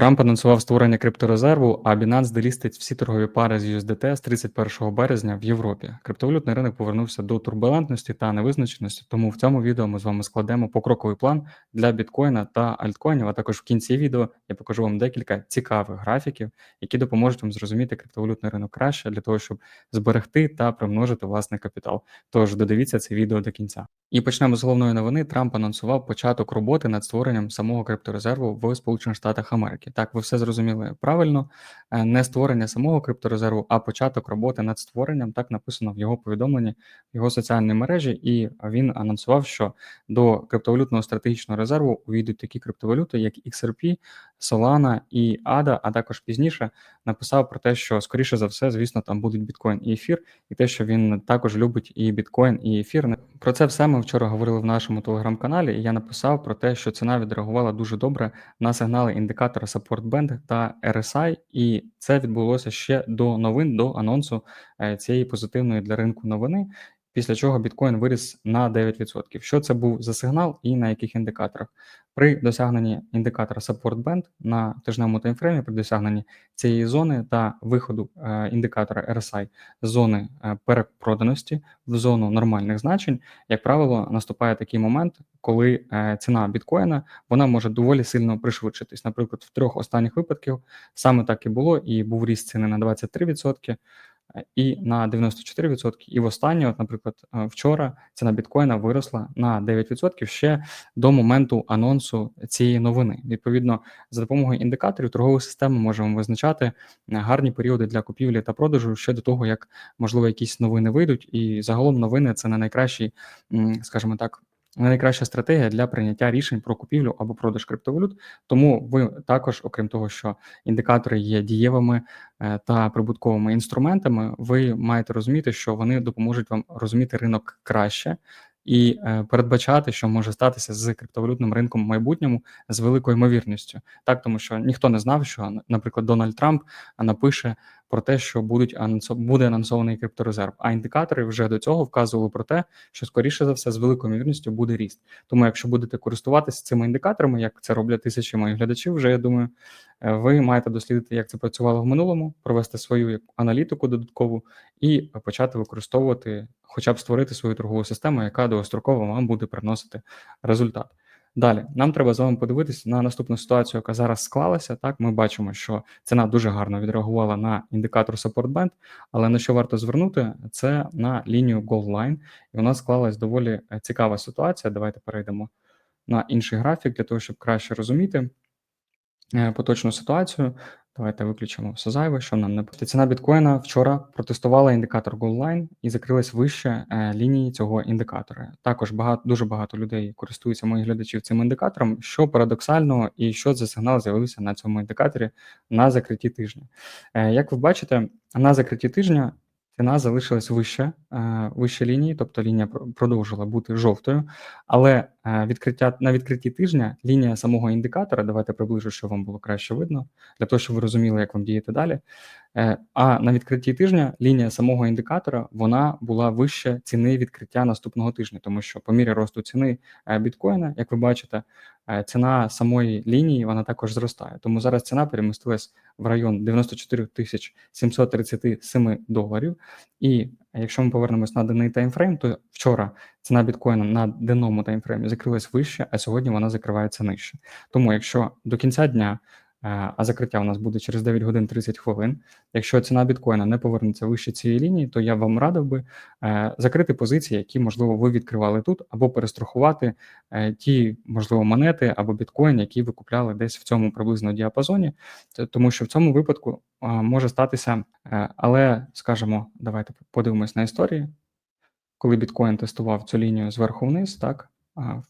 Трамп анонсував створення крипторезерву, а Binance делістить всі торгові пари з USDT з 31 березня в Європі. Криптовалютний ринок повернувся до турбулентності та невизначеності. Тому в цьому відео ми з вами складемо покроковий план для біткоїна та альткоїнів. А також в кінці відео я покажу вам декілька цікавих графіків, які допоможуть вам зрозуміти криптовалютний ринок краще для того, щоб зберегти та примножити власний капітал. Тож додивіться це відео до кінця. І почнемо з головної новини. Трамп анонсував початок роботи над створенням самого крипторезерву в Сполучених Штатах Америки. Так, ви все зрозуміли правильно. Е, не створення самого крипторезерву, а початок роботи над створенням. Так написано в його повідомленні в його соціальній мережі, і він анонсував, що до криптовалютного стратегічного резерву увійдуть такі криптовалюти, як XRP, Solana і ADA, а також пізніше написав про те, що скоріше за все, звісно, там будуть біткоін і ефір, і те, що він також любить і біткоін, і ефір. Про це все ми вчора говорили в нашому телеграм-каналі. і Я написав про те, що ціна відреагувала дуже добре на сигнали індикатора Support Band та RSI, і це відбулося ще до новин, до анонсу е, цієї позитивної для ринку новини після чого біткоін виріс на 9%. Що це був за сигнал і на яких індикаторах? При досягненні індикатора Support Band на тижневому таймфреймі, при досягненні цієї зони та виходу е, індикатора RSI з зони е, перепроданості в зону нормальних значень, як правило, наступає такий момент, коли е, ціна біткоїна вона може доволі сильно пришвидшитись. Наприклад, в трьох останніх випадків саме так і було, і був ріст ціни на 23%, і на 94%. І в останнє, от, наприклад, е, вчора ціна біткоїна виросла на 9% ще до моменту анонсу цієї новини. Відповідно, за допомогою індикаторів торгової системи можемо визначати е, гарні періоди для купівлі та продажу ще до того, як можливо якісь новини вийдуть. І загалом новини це не найкращий, скажімо так найкраща стратегія для прийняття рішень про купівлю або продаж криптовалют. Тому ви також, окрім того, що індикатори є дієвими е, та прибутковими інструментами, ви маєте розуміти, що вони допоможуть вам розуміти ринок краще і е, передбачати, що може статися з криптовалютним ринком в майбутньому з великою ймовірністю, так тому що ніхто не знав, що наприклад Дональд Трамп напише про те, що будуть буде анонсований крипторезерв. А індикатори вже до цього вказували про те, що скоріше за все з великою ймовірністю буде ріст. Тому, якщо будете користуватися цими індикаторами, як це роблять тисячі моїх глядачів, вже я думаю, е, ви маєте дослідити, як це працювало в минулому, провести свою аналітику додаткову і почати використовувати, хоча б створити свою торгову систему, яка довгостроково вам буде приносити результат. Далі нам треба з вами подивитися на наступну ситуацію, яка зараз склалася. Так, ми бачимо, що ціна дуже гарно відреагувала на індикатор Support Band, але на що варто звернути, це на лінію Gold Line. І у нас склалась доволі е, цікава ситуація. Давайте перейдемо на інший графік для того, щоб краще розуміти е, поточну ситуацію. Давайте виключимо все зайве, що нам не ціна біткоїна вчора протестувала індикатор GoldLine і закрилась вище е, лінії цього індикатора. Також багато дуже багато людей користуються моїх глядачів цим індикатором, що парадоксально і що за сигнал з'явився на цьому індикаторі на закритті тижня. Е, як ви бачите, на закритті тижня ціна залишилась вище, е, вище лінії, тобто лінія продовжила бути жовтою, але відкриття на відкритті тижня лінія самого індикатора, давайте приближу, щоб вам було краще видно, для того, щоб ви розуміли, як вам діяти далі. Е, а на відкритті тижня лінія самого індикатора вона була вище ціни відкриття наступного тижня, тому що по мірі росту ціни біткоїна, як ви бачите, ціна самої лінії вона також зростає. Тому зараз ціна перемістилась в район 94 тисяч 737 доларів. І якщо ми повернемось на денний таймфрейм, то вчора ціна біткоїна на денному таймфреймі закрилась вище, а сьогодні вона закривається нижче. Тому, якщо до кінця дня а закриття у нас буде через 9 годин 30 хвилин. Якщо ціна біткоїна не повернеться вище цієї лінії, то я вам радив би е, закрити позиції, які, можливо, ви відкривали тут, або перестрахувати е, ті, можливо, монети або біткоін, які ви купляли десь в цьому приблизно діапазоні, тому що в цьому випадку може статися, але скажімо, давайте подивимось на історії. Коли біткоін тестував цю лінію зверху вниз, так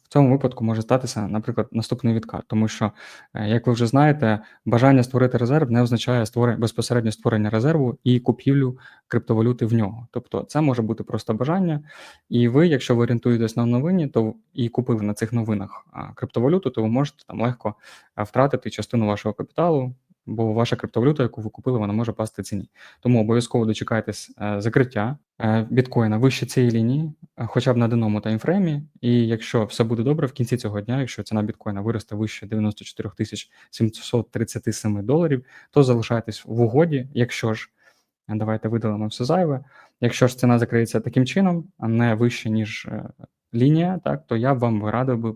в цьому випадку може статися, наприклад, наступний відкат, тому що, е, як ви вже знаєте, бажання створити резерв не означає створення безпосередньо створення резерву і купівлю криптовалюти в нього. Тобто, це може бути просто бажання, і ви, якщо ви орієнтуєтесь на новині, то і купили на цих новинах криптовалюту, то ви можете там легко втратити частину вашого капіталу бо ваша криптовалюта, яку ви купили, вона може пасти ціні. Тому обов'язково дочекайтесь е, закриття е, біткоїна вище цієї лінії, е, хоча б на даному таймфреймі. І якщо все буде добре, в кінці цього дня, якщо ціна біткоїна виросте вище 94 тисяч 737 доларів, то залишайтесь в угоді. Якщо ж давайте видалимо все зайве. Якщо ж ціна закриється таким чином, а не вище ніж лінія, так то я б вам радив би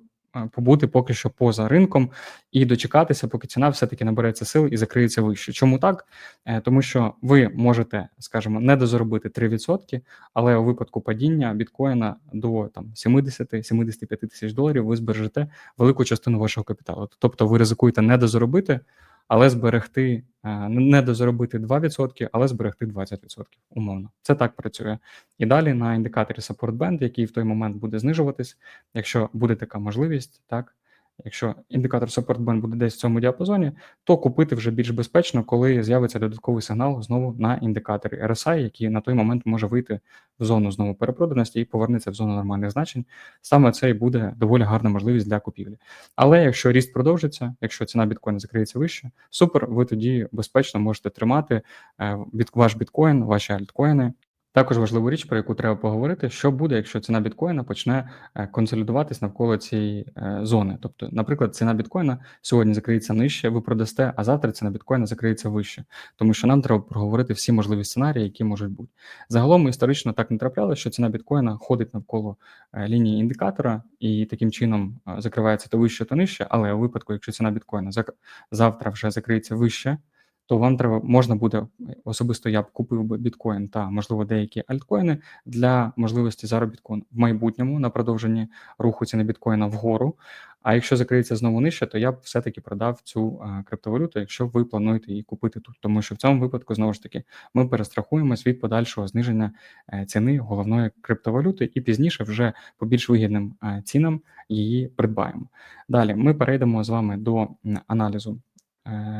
побути поки що поза ринком і дочекатися, поки ціна все-таки набереться сил і закриється вище. Чому так? Е, Тому що ви можете, скажімо, не дозаробити 3%, але у випадку падіння біткоїна до там 70-75 тисяч доларів ви збережете велику частину вашого капіталу. Тобто ви ризикуєте не дозаробити, але зберегти е, не дозаробити 2%, але зберегти 20%, умовно. Це так працює. І далі на індикаторі Support Band, який в той момент буде знижуватись, якщо буде така можливість, так. Якщо індикатор Support Band буде десь в цьому діапазоні, то купити вже більш безпечно, коли з'явиться додатковий сигнал знову на індикаторі RSI, який на той момент може вийти в зону знову перепроданості і повернеться в зону нормальних значень. Саме це і буде доволі гарна можливість для купівлі. Але якщо ріст продовжиться, якщо ціна біткоїна закриється вище, супер, ви тоді безпечно можете тримати е, ваш біткоін, ваші альткоїни. Також важливу річ, про яку треба поговорити, що буде, якщо ціна біткоїна почне е, консолідуватись навколо цієї е, зони. Тобто, наприклад, ціна біткоїна сьогодні закриється нижче, ви продасте, а завтра ціна біткоїна закриється вище, тому що нам треба проговорити всі можливі сценарії, які можуть бути. Загалом історично так не траплялося, що ціна біткоїна ходить навколо е, лінії індикатора і таким чином закривається то вище, то нижче. Але у випадку, якщо ціна біткоїна завтра вже закриється вище, то вам треба можна буде особисто я б купив би біткоін та можливо деякі альткоїни для можливості заробітку в майбутньому на продовженні руху ціни біткоїна вгору. А якщо закриється знову нижче, то я б все-таки продав цю а, криптовалюту, якщо ви плануєте її купити тут. Тому що в цьому випадку знову ж таки ми перестрахуємось від подальшого зниження е, ціни головної криптовалюти, і пізніше вже по більш вигідним е, цінам її придбаємо. Далі ми перейдемо з вами до аналізу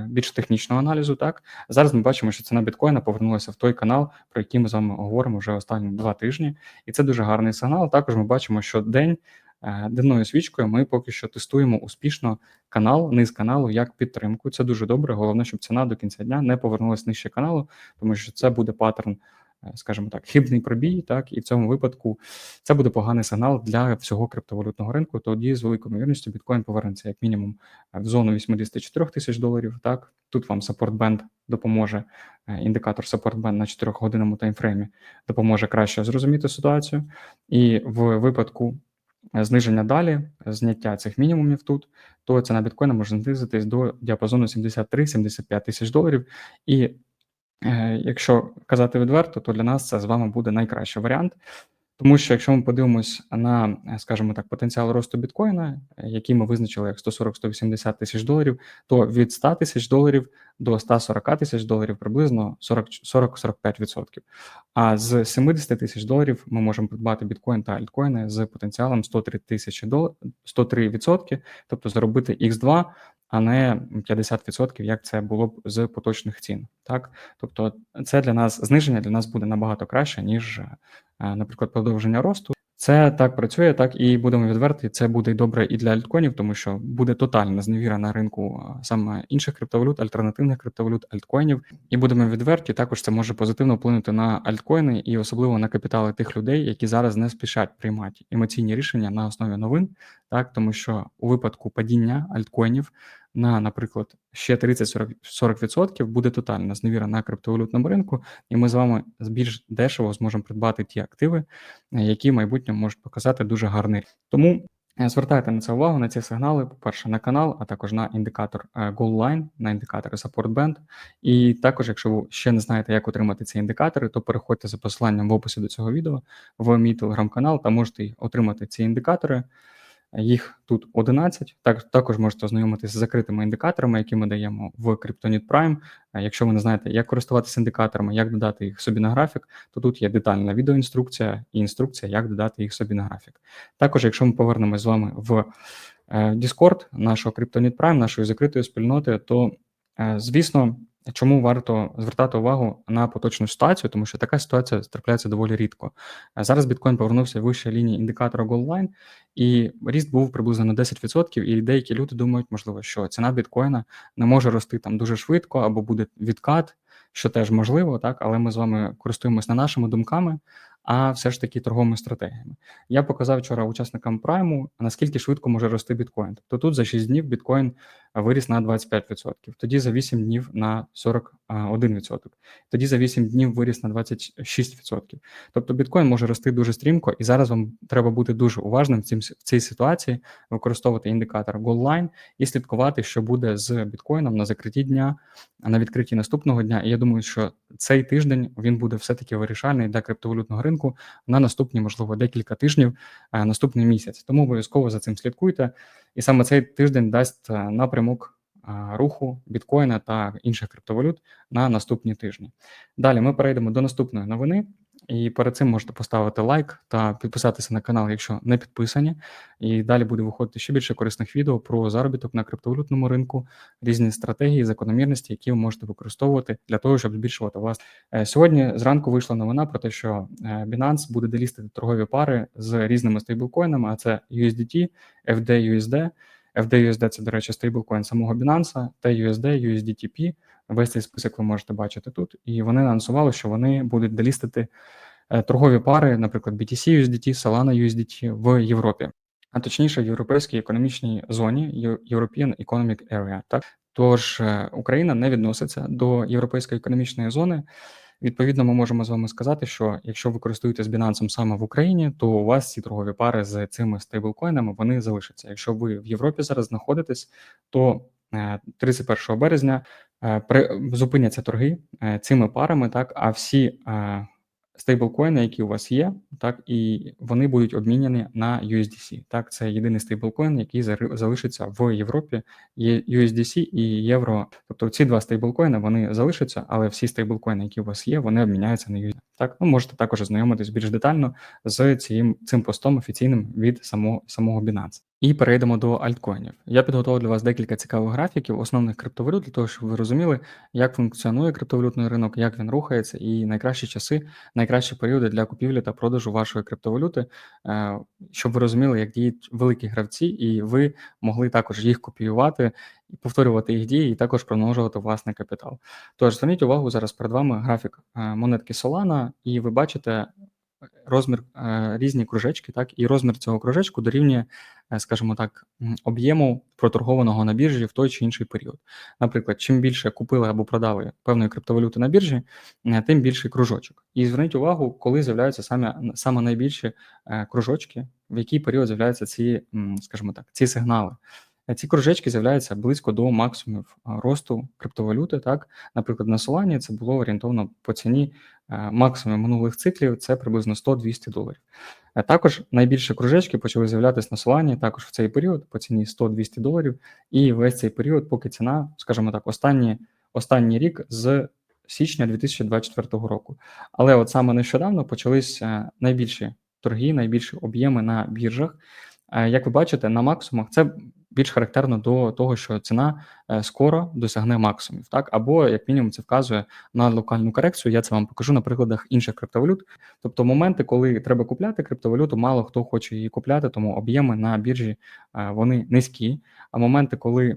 більш технічного аналізу. Так зараз ми бачимо, що ціна біткоїна повернулася в той канал, про який ми з вами говоримо вже останні два тижні, і це дуже гарний сигнал. Також ми бачимо, що день е, денною свічкою ми поки що тестуємо успішно канал, низ каналу як підтримку. Це дуже добре. Головне, щоб ціна до кінця дня не повернулася нижче каналу, тому що це буде паттерн. Е, Скажімо так, хибний пробій, так і в цьому випадку це буде поганий сигнал для всього криптовалютного ринку. Тоді з великою ймовірністю біткоін повернеться як мінімум е, в зону 84 тисяч доларів. Так тут вам band допоможе. е, Індикатор band на 4 годинному таймфреймі допоможе краще зрозуміти ситуацію. І в випадку зниження далі, зняття цих мінімумів тут, то ціна біткоїна може знизитись до діапазону 73-75 тисяч доларів. І якщо казати відверто, то для нас це з вами буде найкращий варіант. Тому що якщо ми подивимось на, е, скажімо так, потенціал росту біткоїна, е, який ми визначили як 140-180 тисяч доларів, то від 100 тисяч доларів до 140 тисяч доларів приблизно 40 40-45%. А з 70 тисяч доларів ми можемо придбати біткоін та альткоїни з потенціалом 103 тисячі дол... 103%, тобто заробити X2, а не 50%, як це було б з поточних цін. Так, тобто, це для нас зниження для нас буде набагато краще, ніж, е, наприклад, продовження росту. Це так працює, так і будемо відверті. Це буде добре і для альткоїнів, тому що буде тотальна зневіра на ринку саме інших криптовалют, альтернативних криптовалют, альткоїнів. І будемо відверті. Також це може позитивно вплинути на альткоїни і особливо на капітали тих людей, які зараз не спішать приймати емоційні рішення на основі новин, так тому що у випадку падіння альткоїнів на, наприклад, ще 30-40% буде тотальна зневіра на криптовалютному ринку, і ми з вами більш дешево зможемо придбати ті активи, які в майбутньому можуть показати дуже гарний. Тому е, звертайте на це увагу на ці сигнали. По-перше, на канал, а також на індикатор е, Goal на індикатори Support Band. І також, якщо ви ще не знаєте, як отримати ці індикатори, то переходьте за посиланням в описі до цього відео в мій телеграм-канал та можете отримати ці індикатори. Їх тут 11. Так, також можете ознайомитися з закритими індикаторами, які ми даємо в Kryptonit Prime. Е, Якщо ви не знаєте, як користуватися індикаторами, як додати їх собі на графік, то тут є детальна відеоінструкція і інструкція, як додати їх собі на графік. Також, якщо ми повернемось з вами в е, Discord нашого Kryptonit Prime, нашої закритої спільноти, то, е, звісно, Чому варто звертати увагу на поточну ситуацію? Тому що така ситуація трапляється доволі рідко. Е, зараз біткоін повернувся вище лінії індикатора Goldline, і ріст був приблизно на 10%, і деякі люди думають, можливо, що ціна біткоїна не може рости там дуже швидко або буде відкат, що теж можливо, так, але ми з вами користуємося не нашими думками, а все ж таки торговими стратегіями. Я показав вчора учасникам прайму, наскільки швидко може рости біткоін. Тобто тут за 6 днів біткоін виріс на 25%, тоді за 8 днів на 41%, тоді за 8 днів виріс на 26%. Тобто біткоін може рости дуже стрімко, і зараз вам треба бути дуже уважним в цій ситуації, використовувати індикатор Goldline і слідкувати, що буде з біткоїном на закритті дня, на відкритті наступного дня. І я думаю, що цей тиждень він буде все-таки вирішальний для криптовалютного ринку на наступні, можливо, декілька тижнів, е, наступний місяць. Тому обов'язково за цим слідкуйте. І саме цей тиждень дасть е, напрямок руху біткоїна та інших криптовалют на наступні тижні. Далі ми перейдемо до наступної новини. І перед цим можете поставити лайк та підписатися на канал, якщо не підписані. І далі буде виходити ще більше корисних відео про заробіток на криптовалютному ринку, різні стратегії, закономірності, які ви можете використовувати для того, щоб збільшувати вас. Е, сьогодні зранку вийшла новина про те, що е, Binance буде делістити торгові пари з різними стейблкоїнами, а це USDT, FDUSD. FDUSD – це, до речі, стейблкоін самого Binance, TUSD, USDTP. Весь цей список ви можете бачити тут. І вони анонсували, що вони будуть делістити е, торгові пари, наприклад, BTC USDT, Solana USDT в Європі, а точніше в європейській економічній зоні European Economic Area. Так тож е, Україна не відноситься до європейської економічної зони. Відповідно, ми можемо з вами сказати, що якщо ви користуєтесь Binance саме в Україні, то у вас ці торгові пари з цими стейблкоїнами вони залишаться. Якщо ви в Європі зараз знаходитесь, то 31 е, березня е, зупиняться торги е, цими парами, так а всі стейблкоїни, які у вас є, так і вони будуть обміняні на USDC. Так, це єдиний стейблкоін, який залишиться в Європі. Є USDC і євро. Тобто ці два стейблкоїни вони залишаться, але всі стейблкоїни, які у вас є, вони обміняються на USDC. Так, ну можете також ознайомитись більш детально з цим цим постом офіційним від самого самого Binance. І перейдемо до альткоїнів. Я підготував для вас декілька цікавих графіків, основних криптовалют, для того, щоб ви розуміли, як функціонує криптовалютний ринок, як він рухається, і найкращі часи, найкращі періоди для купівлі та продажу вашої криптовалюти, е, щоб ви розуміли, як діють великі гравці, і ви могли також їх копіювати повторювати їх дії, і також примножувати власний капітал. Тож зверніть увагу зараз перед вами графік е, монетки Solana, і ви бачите розмір е, різні кружечки, так, і розмір цього кружечку дорівнює, е, скажімо так, об'єму проторгованого на біржі в той чи інший період. Наприклад, чим більше купили або продали певної криптовалюти на біржі, е, тим більший кружочок. І зверніть увагу, коли з'являються саме саме найбільші кружочки, в який період з'являються ці, скажімо так, ці сигнали. Ці кружечки з'являються близько до максимумів росту криптовалюти. Так, наприклад, на Solana це було орієнтовно по ціні максимум минулих циклів це приблизно 100-200 доларів. Також найбільші кружечки почали з'являтися на Solana також в цей період по ціні 100-200 доларів. І весь цей період, поки ціна, скажімо так, останні, останній рік з січня 2024 року. Але от саме нещодавно почалися найбільші торги, найбільші об'єми на біржах. Як ви бачите, на максимумах це більш характерно до того, що ціна е, скоро досягне максимумів, так або як мінімум це вказує на локальну корекцію. Я це вам покажу на прикладах інших криптовалют. Тобто, моменти, коли треба купляти криптовалюту, мало хто хоче її купляти, тому об'єми на біржі е, вони низькі. А моменти, коли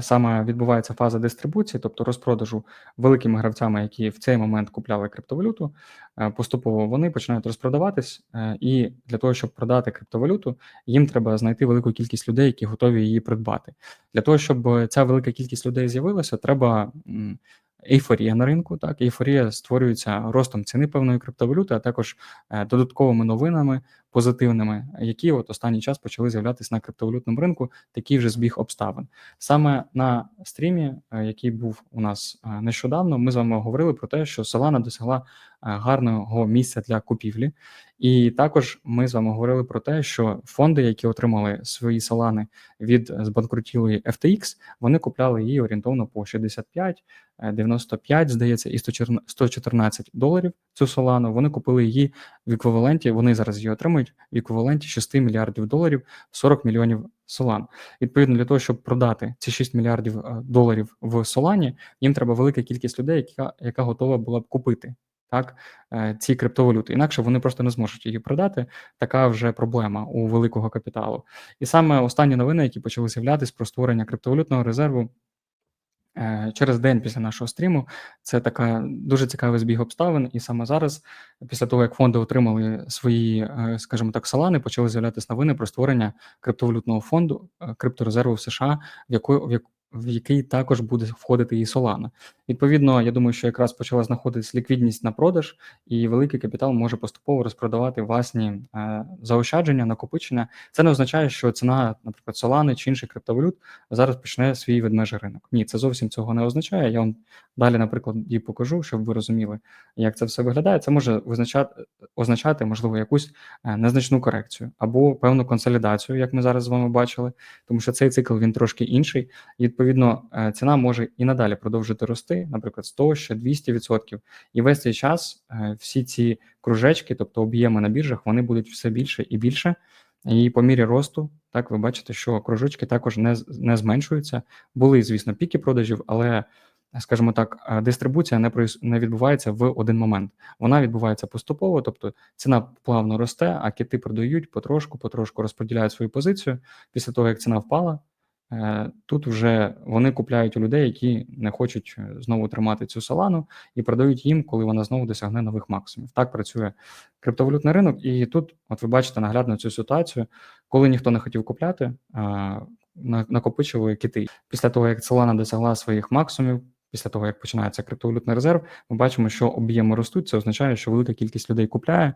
саме відбувається фаза дистрибуції, тобто розпродажу великими гравцями, які в цей момент купляли криптовалюту, е, поступово вони починають розпродаватись, е, і для того, щоб продати криптовалюту, їм треба знайти велику кількість людей, які готові її придбати. Для того, щоб ця велика кількість людей з'явилася, треба ейфорія на ринку. Так, ейфорія створюється ростом ціни певної криптовалюти, а також додатковими новинами позитивними, які от останній час почали з'являтися на криптовалютному ринку. Такий вже збіг обставин. Саме на стрімі, е, який був у нас е, нещодавно, ми з вами говорили про те, що Solana досягла е, гарного місця для купівлі, і також ми з вами говорили про те, що фонди, які отримали свої Solana від збанкрутілої FTX, вони купляли її орієнтовно по 65, 95, здається, і 114 доларів. Цю Solana, Вони купили її в еквіваленті. Вони зараз її отримують отримують в еквіваленті 6 мільярдів доларів 40 мільйонів Солан. Відповідно, для того, щоб продати ці 6 мільярдів е, доларів в Солані, їм треба велика кількість людей, яка, яка готова була б купити так, е, ці криптовалюти. Інакше вони просто не зможуть її продати. Така вже проблема у великого капіталу. І саме останні новини, які почали з'являтися про створення криптовалютного резерву. Е, через день після нашого стріму. Це така дуже цікавий збіг обставин, і саме зараз, після того як фонди отримали свої, е, скажімо так, салани, почали з'являтися новини про створення криптовалютного фонду е, крипторезерву в США, в яку в в який також буде входити і Solana. Відповідно, я думаю, що якраз почала знаходитись ліквідність на продаж, і великий капітал може поступово розпродавати власні е, заощадження, накопичення. Це не означає, що ціна, наприклад, Solana чи інших криптовалют зараз почне свій ведмежий ринок. Ні, це зовсім цього не означає. Я вам далі, наприклад, і покажу, щоб ви розуміли, як це все виглядає. Це може визначати означати, можливо, якусь е, незначну корекцію або певну консолідацію, як ми зараз з вами бачили, тому що цей цикл він трошки інший. І відповідно е, ціна може і надалі продовжити рости, наприклад, 100, ще 200%. І весь цей час е, всі ці кружечки, тобто об'єми на біржах, вони будуть все більше і більше. І по мірі росту, так ви бачите, що кружочки також не не зменшуються. Були, звісно, піки продажів, але, скажімо так, е, дистрибуція не не відбувається в один момент. Вона відбувається поступово, тобто ціна плавно росте, а кити продають потрошку, потрошку розподіляють свою позицію. Після того, як ціна впала, тут вже вони купляють у людей, які не хочуть е, знову тримати цю салану, і продають їм, коли вона знову досягне нових максимумів. Так працює криптовалютний ринок, і тут, от ви бачите наглядно цю ситуацію, коли ніхто не хотів купляти, накопичували кити. Після того, як солана досягла своїх максимумів, після того, як починається криптовалютний резерв, ми бачимо, що об'єми ростуть. Це означає, що велика кількість людей купляє,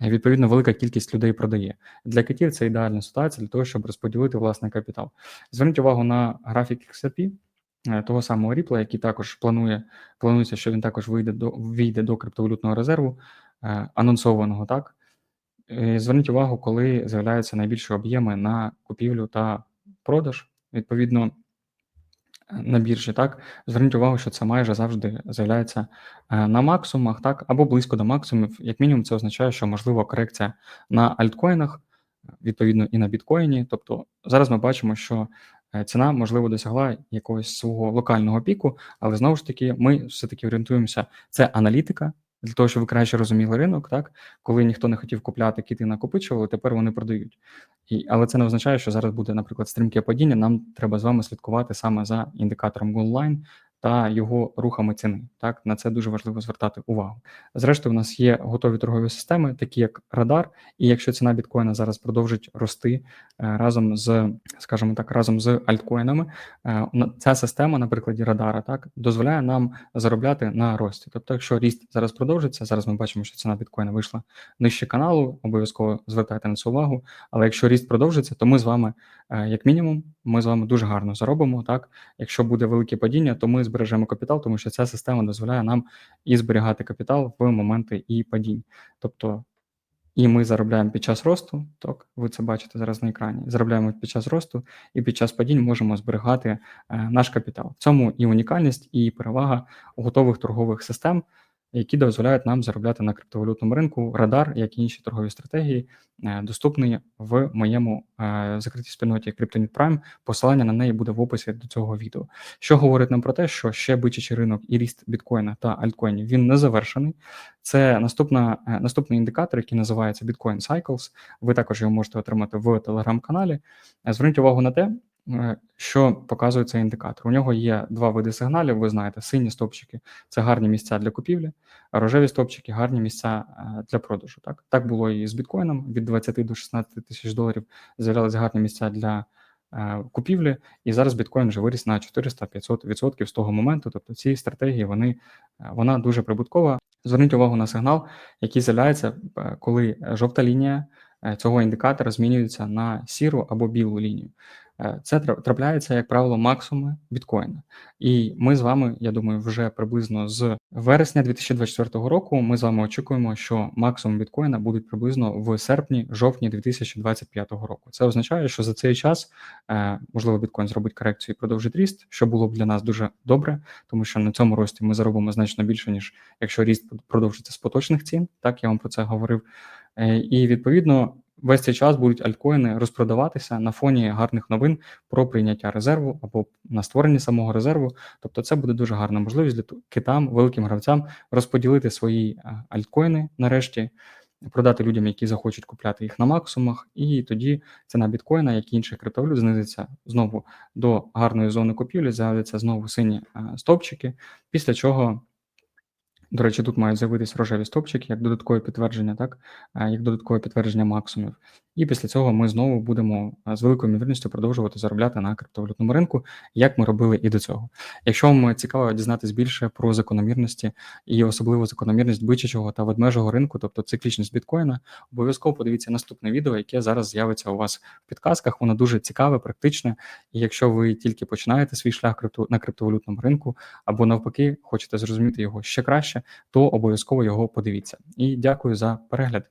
і відповідно велика кількість людей продає. Для китів це ідеальна ситуація для того, щоб розподілити власний капітал. Зверніть увагу на графік XRP, е, того самого Ripple, який також планує, планується, що він також вийде до війде до криптовалютного резерву, е, анонсованого так. Зверніть увагу, коли з'являються найбільші об'єми на купівлю та продаж. Відповідно, на біржі, так зверніть увагу, що це майже завжди з'являється е, на максимумах, так або близько до максимумів. Як мінімум, це означає, що можливо корекція на альткоїнах, відповідно, і на біткоїні. Тобто зараз ми бачимо, що е, ціна можливо досягла якогось свого локального піку, але знову ж таки, ми все таки орієнтуємося. Це аналітика, для того, щоб ви краще розуміли ринок, так коли ніхто не хотів купляти, кіти накопичували, тепер вони продають. І, Але це не означає, що зараз буде, наприклад, стрімке падіння. Нам треба з вами слідкувати саме за індикатором Goldline, та його рухами ціни. Так на це дуже важливо звертати увагу. Зрештою, у нас є готові торгові системи, такі як Радар. І якщо ціна біткоїна зараз продовжить рости е, разом з, скажімо так, разом з альткоїнами, е, ця система, на прикладі Радара, так дозволяє нам заробляти на рості. Тобто, якщо ріст зараз продовжиться, зараз ми бачимо, що ціна біткоїна вийшла нижче каналу, обов'язково звертайте на це увагу. Але якщо ріст продовжиться, то ми з вами, е, як мінімум, ми з вами дуже гарно заробимо. Так, якщо буде велике падіння, то ми збережемо капітал, тому що ця система дозволяє нам і зберігати капітал в моменти і падінь. Тобто, і ми заробляємо під час росту, так, ви це бачите зараз на екрані. Заробляємо під час росту, і під час падінь можемо зберігати е, наш капітал. В цьому і унікальність, і перевага готових торгових систем які дозволяють нам заробляти на криптовалютному ринку. Радар, як і інші торгові стратегії, е, доступний в моєму е, закритій спільноті CryptoNet Prime. Посилання на неї буде в описі до цього відео. Що говорить нам про те, що ще бичачий ринок і ріст біткоїна та альткоїнів він не завершений. Це наступна е, наступний індикатор, який називається Bitcoin Cycles. Ви також його можете отримати в телеграм-каналі. Зверніть увагу на те, що показує цей індикатор? У нього є два види сигналів. Ви знаєте, сині стопчики це гарні місця для купівлі, а рожеві стопчики гарні місця е, для продажу. Так так було і з біткоїном від 20 до 16 тисяч доларів. З'являлися гарні місця для е, купівлі, і зараз біткоін вже виріс на 400-500% з того моменту. Тобто ці стратегії вони вона дуже прибуткова. Зверніть увагу на сигнал, який з'являється, коли жовта лінія цього індикатора змінюється на сіру або білу лінію. Е, це трапляється, як правило, максимуми біткоїна. І ми з вами, я думаю, вже приблизно з вересня 2024 року ми з вами очікуємо, що максимум біткоїна будуть приблизно в серпні-жовтні 2025 року. Це означає, що за цей час е, можливо біткоін зробить корекцію і продовжить ріст, що було б для нас дуже добре, тому що на цьому рості ми заробимо значно більше, ніж якщо ріст продовжиться з поточних цін. Так я вам про це говорив. Е, і відповідно весь цей час будуть альткоїни розпродаватися на фоні гарних новин про прийняття резерву або на створенні самого резерву. Тобто, це буде дуже гарна можливість для китам, великим гравцям розподілити свої е, альткоїни нарешті. Продати людям, які захочуть купляти їх на максимумах, і тоді ціна біткоїна, як і інших криптовалют, знизиться знову до гарної зони купівлі, з'являться знову сині е, стовпчики, після чого до речі, тут мають з'явитись рожеві стопчики як додаткове підтвердження, так як додаткове підтвердження максимумів. І після цього ми знову будемо з великою ймовірністю продовжувати заробляти на криптовалютному ринку, як ми робили і до цього. Якщо вам цікаво дізнатись більше про закономірності і особливо закономірність бичачого та ведмежого ринку, тобто циклічність біткоїна, обов'язково подивіться наступне відео, яке зараз з'явиться у вас в підказках. Воно дуже цікаве, практичне. І якщо ви тільки починаєте свій шлях на криптовалютному ринку, або навпаки, хочете зрозуміти його ще краще, то обов'язково його подивіться. І дякую за перегляд.